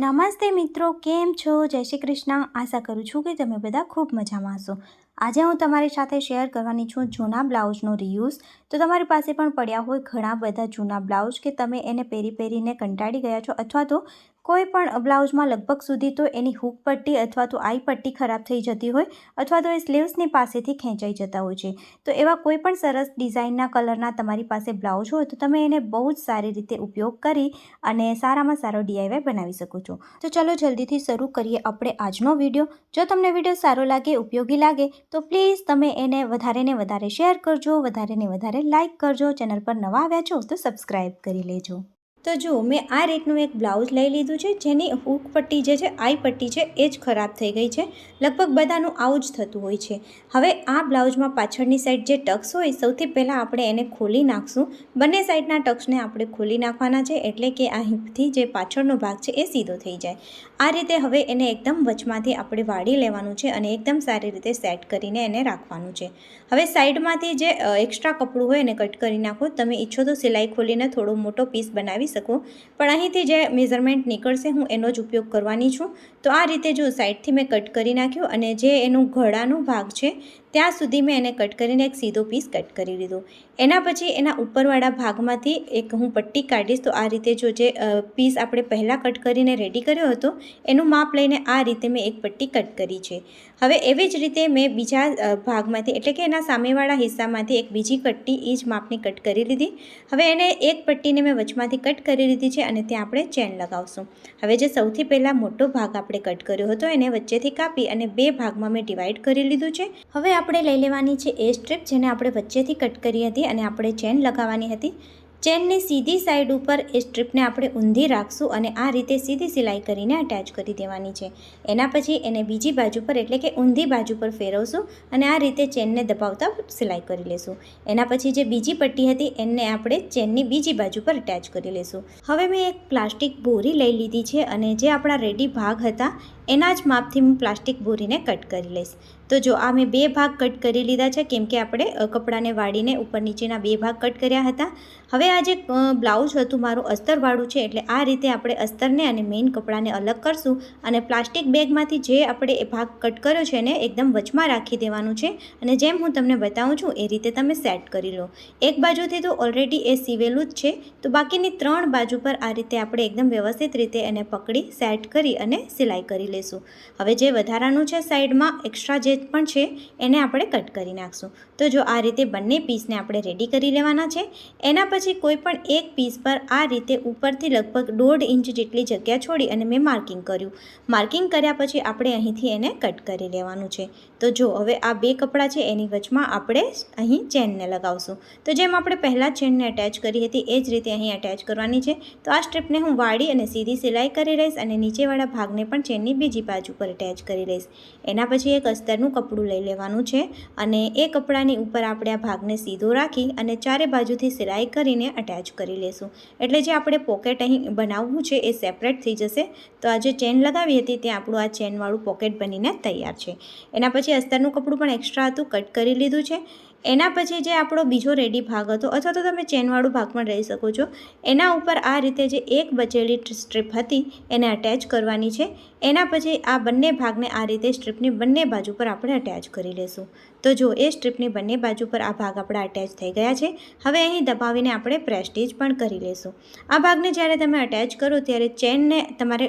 નમસ્તે મિત્રો, કેમ છો? જય શ્રી કૃષ્ણ. આશા કરું છું કે તમે બધા ખૂબ મજામાં હશો. આજે હું તમારી સાથે શેર કરવાની છું જૂના બ્લાઉઝનો રિયુઝ. તો તમારી પાસે પણ પડ્યા હોય ઘણા બધા જૂના બ્લાઉઝ કે તમે એને પહેરી પહેરીને કંટાળી ગયા છો અથવા તો કોઈ પણ બ્લાઉઝમાં લગભગ સુધી તો એની હૂક પટ્ટી અથવા તો આઈ પટ્ટી ખરાબ થઈ જતી હોય અથવા તો એ સ્લીવ્સની પાસેથી ખેંચાઈ જતા હોય છે. તો એવા કોઈ પણ સરસ ડિઝાઇનના કલરના તમારી પાસે બ્લાઉઝ હોય તો તમે એને બહુ જ સારી રીતે ઉપયોગ કરી અને સારામાં સારો ડીઆઈવાય બનાવી શકો છો. તો ચલો જલ્દીથી શરૂ કરીએ આપણે આજનો વીડિયો. જો તમને વીડિયો સારો લાગે, ઉપયોગી લાગે, તો પ્લીઝ તમે એને વધારે ને વધારે શેર કરજો, વધારે ને વધારે લાઇક કરજો, ચેનલ પર નવા આવ્યા છો તો સબસ્ક્રાઈબ કરી લેજો. તો જો મેં આ રીતનું એક બ્લાઉઝ લઈ લીધું છે, જેની હૂક પટ્ટી જે છે, આઈ પટ્ટી છે, એ જ ખરાબ થઈ ગઈ છે. લગભગ બધાનું આવું જ થતું હોય છે. હવે આ બ્લાઉઝમાં પાછળની સાઈડ જે ટક્સ હોય, સૌથી પહેલાં આપણે એને ખોલી નાખશું. બંને સાઈડના ટક્સને આપણે ખોલી નાખવાના છે, એટલે કે અહીંથી જે પાછળનો ભાગ છે, એ સીધો થઈ જાય. આ રીતે હવે એને એકદમ વચમાંથી આપણે વાળી લેવાનું છે અને એકદમ સારી રીતે સેટ કરીને એને રાખવાનું છે. હવે સાઈડમાંથી જે એક્સ્ટ્રા કપડું હોય એને કટ કરી નાખો. તમે ઈચ્છો તો સિલાઈ ખોલીને થોડો મોટો પીસ બનાવી શકો. પણ અહીંથી જે મેઝરમેન્ટ નીકળશે, હું એનો જ ઉપયોગ કરવાની છું. તો આ રીતે જો સાઈડથી મેં કટ કરી નાખ્યું અને જે એનું ઘડાનો ભાગ છે ત્યાં સુધી મેં એને કટ કરીને એક સીધો પીસ કટ કરી લીધો. એના પછી એના ઉપરવાળા ભાગમાંથી એક હું પટ્ટી કાઢીશ, તો આ રીતે જો જે પીસ આપણે પહેલાં કટ કરીને રેડી કર્યો હતો, એનું માપ લઈને આ રીતે મેં એક પટ્ટી કટ કરી છે. હવે એવી જ રીતે મેં બીજા ભાગમાંથી, એટલે કે એના સામેવાળા હિસ્સામાંથી એક બીજી કટ્ટી એ જ માપની કટ કરી લીધી. હવે એને એક પટ્ટીને મેં વચમાંથી કટ કરી લીધી છે અને ત્યાં આપણે ચેન લગાવશું. હવે જે સૌથી પહેલાં મોટો ભાગ આપણે કટ કર્યો હતો, એને વચ્ચેથી કાપી અને બે ભાગમાં મેં ડિવાઈડ કરી લીધું છે. હવે આપણે લઈ લેવાની છે એ સ્ટ્રીપ જેને આપણે વચ્ચેથી કટ કરી હતી અને આપણે ચેન લગાવવાની હતી. ચેનની સીધી સાઈડ ઉપર એ સ્ટ્રીપને આપણે ઊંધી રાખશું અને આ રીતે સીધી સિલાઈ કરીને અટેચ કરી દેવાની છે. એના પછી એને બીજી બાજુ પર એટલે કે ઊંધી બાજુ પર ફેરવશું અને આ રીતે ચેનને દબાવતા સિલાઈ કરી લેશું. એના પછી જે બીજી પટ્ટી હતી એને આપણે ચેનની બીજી બાજુ પર અટેચ કરી લેશું. હવે મેં એક પ્લાસ્ટિક બોરી લઈ લીધી છે અને જે આપણા રેડી ભાગ હતા એના જ માપથી હું પ્લાસ્ટિક ભૂરીને કટ કરી લઈશ. તો જો આ મેં બે ભાગ કટ કરી લીધા છે, કેમ કે આપણે કપડાને વાળીને ઉપર નીચેના બે ભાગ કટ કર્યા હતા. હવે આ જે બ્લાઉઝ હતું, મારું અસ્તરવાળું છે, એટલે આ રીતે આપણે અસ્તરને અને મેઇન કપડાને અલગ કરશું અને પ્લાસ્ટિક બેગમાંથી જે આપણે એ ભાગ કટ કર્યો છે, એને એકદમ વચમાં રાખી દેવાનું છે. અને જેમ હું તમને બતાવું છું, એ રીતે તમે સેટ કરી લો. એક બાજુથી તો ઓલરેડી એ સીવેલું જ છે, તો બાકીની ત્રણ બાજુ પર આ રીતે આપણે એકદમ વ્યવસ્થિત રીતે એને પકડી, સેટ કરી અને સિલાઈ કરી લઈશું હવે જે વધારાનું છે સાઈડમાં એક્સ્ટ્રા જે પણ છે, એને આપણે કટ કરી નાખશું. તો જો આ રીતે બંને પીસને આપણે રેડી કરી લેવાના છે, એના પછી કોઈ પણ એક પીસ પર આ રીતે ઉપરથી લગભગ દોઢ ઇંચ જેટલી જગ્યા છોડી અને મેં માર્કિંગ કર્યું. માર્કિંગ કર્યા પછી આપણે અહીંથી એને કટ કરી લેવાનું છે. તો જો હવે આ બે કપડાં છે, એની વચમાં આપણે અહીં ચેનને લગાવશું. તો જેમ આપણે પહેલાં ચેનને અટેચ કરી હતી, એ જ રીતે અહીં અટેચ કરવાની છે. તો આ સ્ટ્રીપને હું વાળી અને સીધી સિલાઈ કરી લઈશ અને નીચેવાળા ભાગને પણ ચેનની બીજી બાજુ પર અટેચ કરી લઈશ. એના પછી એક અસ્તરનું કપડું લઈ લેવાનું છે અને એ કપડાની ઉપર આપણે આ ભાગને સીધો રાખી અને ચારે બાજુથી સિલાઈ કરીને અટેચ કરી લેશું. એટલે જે આપણે પોકેટ અહીં બનાવવું છે એ સેપરેટ થઈ જશે. તો આ જે ચેન લગાવી હતી ત્યાં આપણું આ ચેનવાળું પોકેટ બનીને તૈયાર છે. એના પછી અસ્તરનું કપડું પણ એક્સ્ટ્રા હતું કટ કરી લીધું છે. એના પછી જે આપણો બીજો રેડી ભાગ હતો, અથવા તો તમે ચેનવાળું ભાગ પણ રહી શકો છો, એના ઉપર આ રીતે જે એક બચેલી સ્ટ્રીપ હતી, એને અટેચ કરવાની છે. એના પછી આ બંને ભાગને આ રીતે સ્ટ્રીપની બંને બાજુ પર આપણે અટેચ કરી લેશું. તો જો એ સ્ટ્રીપની બંને બાજુ પર આ ભાગ આપણા અટેચ થઈ ગયા છે, હવે અહીં દબાવીને આપણે પ્રેસ્ટીજ પણ કરી લેશું. આ ભાગને જ્યારે તમે અટેચ કરો ત્યારે ચેનને તમારે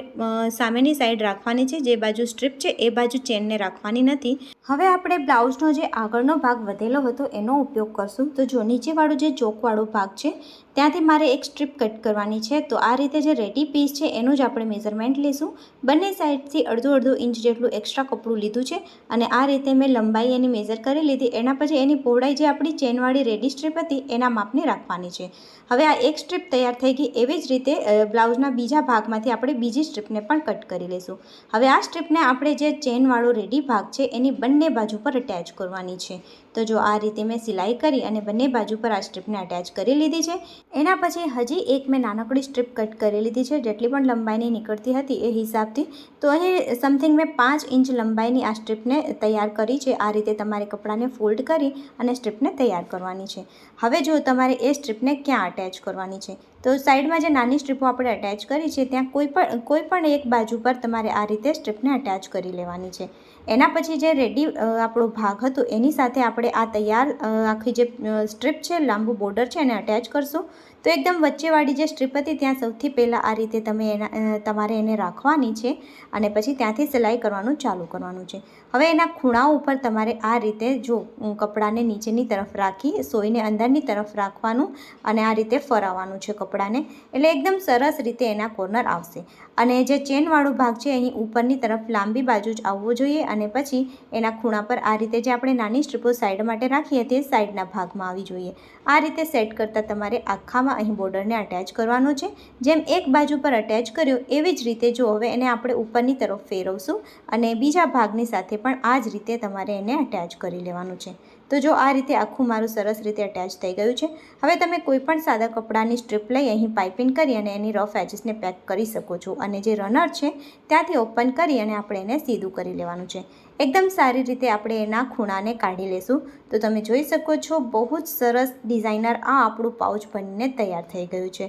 સામેની સાઈડ રાખવાની છે, જે બાજુ સ્ટ્રીપ છે એ બાજુ ચેનને રાખવાની નથી. હવે આપણે બ્લાઉઝનો જે આગળનો ભાગ વધેલો હતો એનો ઉપયોગ કરશું. તો જો નીચેવાળો જે ચોકવાળો ભાગ છે ત્યાંથી મારે એક સ્ટ્રીપ કટ કરવાની છે. તો આ રીતે જે રેડી પીસ છે, એનું જ આપણે મેઝરમેન્ટ લઈશું. બંને સાઈડથી અડધો અડધો ઇંચ જેટલું એક્સ્ટ્રા કપડું લીધું છે અને આ રીતે મેં લંબાઈ એની મેઝર કરી લીધી. એના પછી એની પહોળાઈ જે આપણી ચેનવાળી રેડી સ્ટ્રીપ હતી, એના માપની રાખવાની છે. હવે આ એક સ્ટ્રીપ તૈયાર થઈ ગઈ, એવી જ રીતે બ્લાઉઝના બીજા ભાગમાંથી આપણે બીજી સ્ટ્રીપને પણ કટ કરી લઈશું. હવે આ સ્ટ્રીપને આપણે જે ચેનવાળો રેડી ભાગ છે, એની બંને બાજુ પર અટેચ કરવાની છે. તો જો આ રીતે મેં સિલાઈ કરી અને બંને બાજુ પર આ સ્ટ્રીપને અટેચ કરી લીધી છે. એના પછી હજી એક મેં નાનકડી સ્ટ્રીપ કટ કરી લીધી છે, જેટલી પણ લંબાઈની નીકળતી હતી એ હિસાબથી. તો અહીં સમથિંગ મેં પાંચ ઇંચ લંબાઈની આ સ્ટ્રીપને તૈયાર કરી છે. આ રીતે તમારે કપડાને ફોલ્ડ કરી અને સ્ટ્રીપને તૈયાર કરવાની છે. હવે જો તમારે એ સ્ટ્રીપને ક્યાં અટેચ કરવાની છે? તો સાઈડમાં જે નાની સ્ટ્રીપો આપણે અટેચ કરી છે, ત્યાં કોઈ પણ કોઈ પણ એક બાજુ પર તમારે આ રીતે સ્ટ્રીપને અટેચ કરી લેવાની છે. એના પછી જે રેડી આપણો ભાગ હતો, એની સાથે આપણે આ તૈયાર આખી જે સ્ટ્રીપ છે, લાંબુ બોર્ડર છે, એને અટેચ કરશું. તો એકદમ વચ્ચેવાળી જે સ્ટ્રીપ હતી ત્યાં સૌથી પહેલાં આ રીતે તમે એના તમારે એને રાખવાની છે અને પછી ત્યાંથી સિલાઈ કરવાનું ચાલુ કરવાનું છે. હવે એના ખૂણાઓ ઉપર તમારે આ રીતે જો કપડાને નીચેની તરફ રાખી સોયને અંદરની તરફ રાખવાનું અને આ રીતે ફરાવવાનું છે કપડાને. એટલે એકદમ સરસ રીતે એના કોર્નર આવશે. અને જે ચેનવાળો ભાગ છે અહીં ઉપરની તરફ લાંબી બાજુ જ આવવો જોઈએ અને પછી એના ખૂણા પર આ રીતે જે આપણે નાની સ્ટ્રીપો સાઈડ માટે રાખીએ તે સાઈડના ભાગમાં આવી જોઈએ. આ રીતે સેટ કરતાં તમારે આખામાં અહીં બોર્ડરને અટેચ કરવાનો છે. જેમ એક બાજુ પર અટેચ કર્યો, એવી જ રીતે જો હવે એને આપણે ઉપરની તરફ ફેરવશું અને બીજા ભાગની સાથે પણ આ જ રીતે તમારે એને અટેચ કરી લેવાનું છે. તો જો આ રીતે આખું મારું સરસ રીતે અટેચ થઈ ગયું છે, હવે તમે કોઈપણ સાદા કપડાની સ્ટ્રીપ લઈ અહીં પાઇપિંગ કરી અને એની રફ એજીસને પેક કરી શકો છો અને જે રનર છે, ત્યાંથી ઓપન કરી અને આપણે એને સીધું કરી લેવાનું છે. એકદમ સારી રીતે આપણે એના ખૂણાને કાઢી લેશું. તો તમે જોઈ શકો છો, બહુ જ સરસ ડિઝાઇનર આ આપણું પાઉચ બનીને તૈયાર થઈ ગયું છે.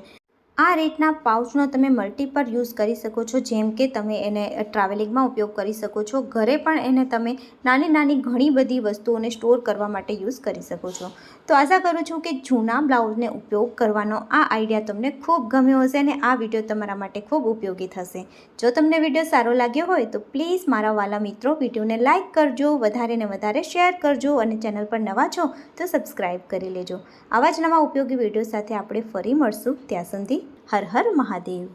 આ રીતના પાઉચનો તમે મલ્ટીપર યુઝ કરી શકો છો. જેમ કે તમે એને ટ્રાવેલિંગમાં ઉપયોગ કરી શકો છો. ઘરે પણ એને તમે નાની નાની ઘણી બધી વસ્તુઓને સ્ટોર કરવા માટે યુઝ કરી શકો છો. તો આશા કરું છું કે જૂના બ્લાઉઝને ઉપયોગ કરવાનો આ આઈડિયા તમને ખૂબ ગમ્યો હશે અને આ વીડિયો તમારા માટે ખૂબ ઉપયોગી થશે. જો તમને વીડિયો સારો લાગ્યો હોય તો પ્લીઝ મારા વાલા મિત્રો વિડીયોને લાઇક કરજો, વધારે ને વધારે શેર કરજો અને ચેનલ પર નવા છો તો સબસ્ક્રાઈબ કરી લેજો. આવા જ નવા ઉપયોગી વીડિયો સાથે આપણે ફરી મળશું. ત્યાં સુધી હર હર મહાદેવ.